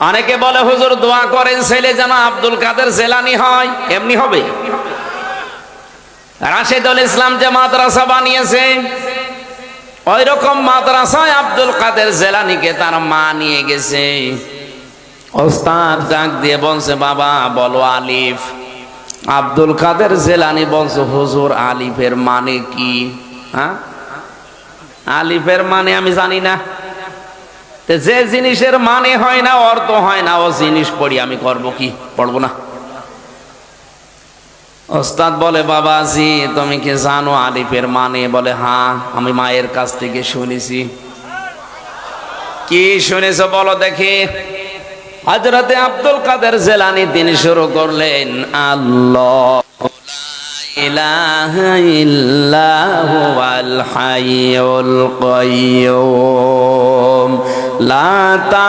অনেকে বলে, হুজুর, দোয়া করেন, ছেলে যেন আব্দুল কাদের জেলানি হয়। এমনি হবে। রাশেদুল ইসলাম যে মাদ্রাসা বানিয়েছে ওই রকম মাদ্রাসায় আব্দুল কাদের জেলানিকে তার মা নিয়ে গেছে। ওস্তাদ ডাক দিয়ে বলছে, বাবা, বলো আলিফ। আব্দুল কাদের জেলানি বলছে, হুজুর, আলিফের মানে কি? হ্যাঁ? আলিফের মানে আমি জানি না। যে জিনিসের মানে হয় না, অর্থ হয় না, ও জিনিস পড়ি, আমি করব কি? পড়ব না। ওস্তাদ বলে, বাবাজি, তুমি কি জানো আলিফের মানে? বলে হ্যাঁ আমি মায়ের কাছ থেকে শুনেছি। কি শুনেছো বলো দেখি। হজরতে আব্দুল কাদের জেলানি, তিনি শুরু করলেন, আল্লাহ ইলাহা ইল্লাহু লা তা